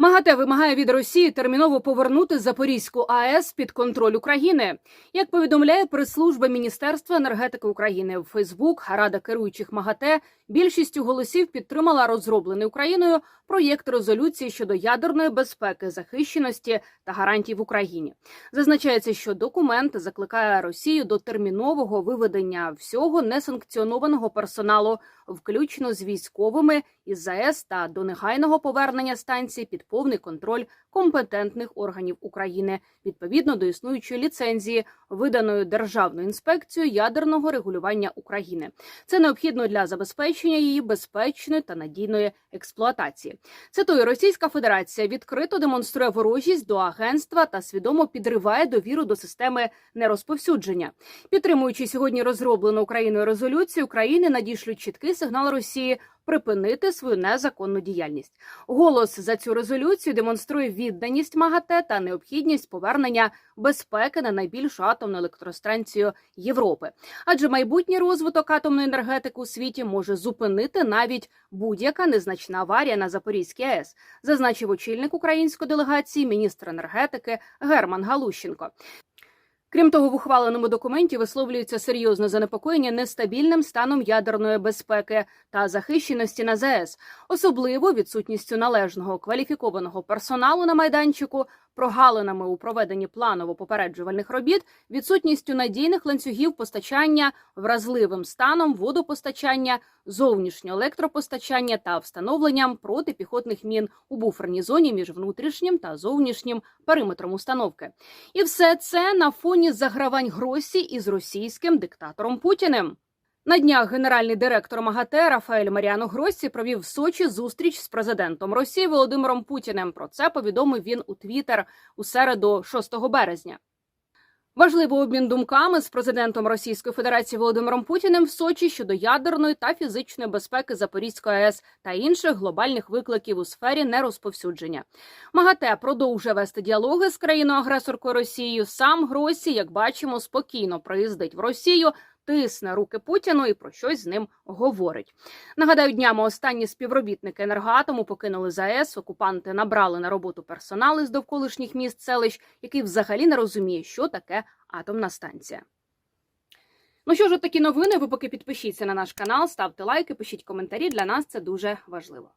МАГАТЕ вимагає від Росії терміново повернути Запорізьку АЕС під контроль України. Як повідомляє прес-служба Міністерства енергетики України в Фейсбук, Рада керуючих МАГАТЕ більшістю голосів підтримала розроблений Україною проєкт резолюції щодо ядерної безпеки, захищеності та гарантій в Україні. Зазначається, що документ закликає Росію до термінового виведення всього несанкціонованого персоналу, включно з військовими із ЗАЕС та до негайного повернення станції під повний контроль компетентних органів України відповідно до існуючої ліцензії, виданої Державною інспекцією ядерного регулювання України. Це необхідно для забезпечення її безпечної та надійної експлуатації. Цитую, Російська Федерація відкрито демонструє ворожість до агентства та свідомо підриває довіру до системи нерозповсюдження. Підтримуючи сьогодні розроблену Україною резолюцію, України надішлють чіткий сигнал Росії припинити свою незаконну діяльність. Голос за цю резолюцію демонструє відданість МАГАТЕ та необхідність повернення безпеки на найбільшу атомну електростанцію Європи. Адже майбутній розвиток атомної енергетики у світі може зупинити навіть будь-яка незначна аварія на Запорізькій АЕС, зазначив очільник української делегації, міністр енергетики Герман Галущенко. Крім того, в ухваленому документі висловлюється серйозне занепокоєння нестабільним станом ядерної безпеки та захищеності на ЗАЕС, особливо відсутністю належного кваліфікованого персоналу на майданчику, прогалинами у проведенні планово-попереджувальних робіт, відсутністю надійних ланцюгів постачання, вразливим станом водопостачання, зовнішнього електропостачання та встановленням протипіхотних мін у буферній зоні між внутрішнім та зовнішнім периметром установки. І все це на фоні загравань Гросі із російським диктатором Путіним. На днях генеральний директор МАГАТЕ Рафаель Маріано Гроссі провів в Сочі зустріч з президентом Росії Володимиром Путіним. Про це повідомив він у Твіттер у середу 6 березня. Важливий обмін думками з президентом Російської Федерації Володимиром Путіним в Сочі щодо ядерної та фізичної безпеки Запорізької АЕС та інших глобальних викликів у сфері нерозповсюдження. МАГАТЕ продовжує вести діалоги з країною-агресоркою Росією. Сам Гросі, як бачимо, спокійно приїздить в Росію. Тисне руки Путіну і про щось з ним говорить. Нагадаю, днями останні співробітники енергоатому покинули ЗАЕС. Окупанти набрали на роботу персонали з довколишніх міст селищ, який взагалі не розуміє, що таке атомна станція. Ну що ж, такі новини. Ви поки підпишіться на наш канал, ставте лайки, пишіть коментарі. Для нас це дуже важливо.